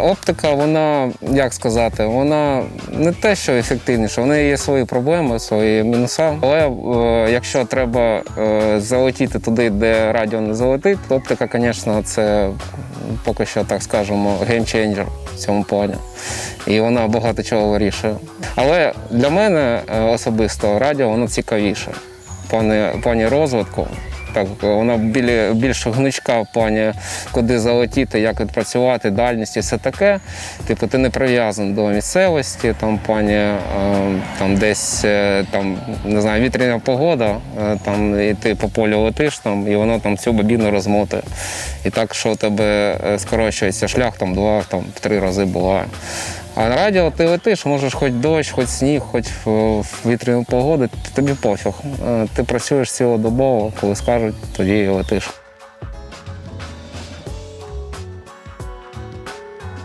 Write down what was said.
Оптика, вона, як сказати, вона не те, що ефективніша, в неї є свої проблеми, свої мінуси. Але е, якщо треба е, залетіти туди, де радіо не залетить, оптика, звісно, це поки що, так скажемо, геймченджер в цьому плані. І вона багато чого вирішує. Але для мене е, особисто радіо воно цікавіше плані, плані розвитку. Так, вона білі, більш гнучка в плані, куди залетіти, як відпрацювати, дальність і все таке. Типу, ти не прив'язаний до місцевості, там в плані е, там десь е, там, не знаю, вітряна погода, е, там, і ти по полю летиш, там, і воно там цю бобіну розмотує. І так, що у тебе скорочується шлях там два, там, рази буває. А на радіо ти летиш, можеш хоч дощ, хоч сніг, хоч в, вітряну погоду, тобі пофіг. Е, Ти працюєш цілодобово, коли скажуть, тоді і летиш.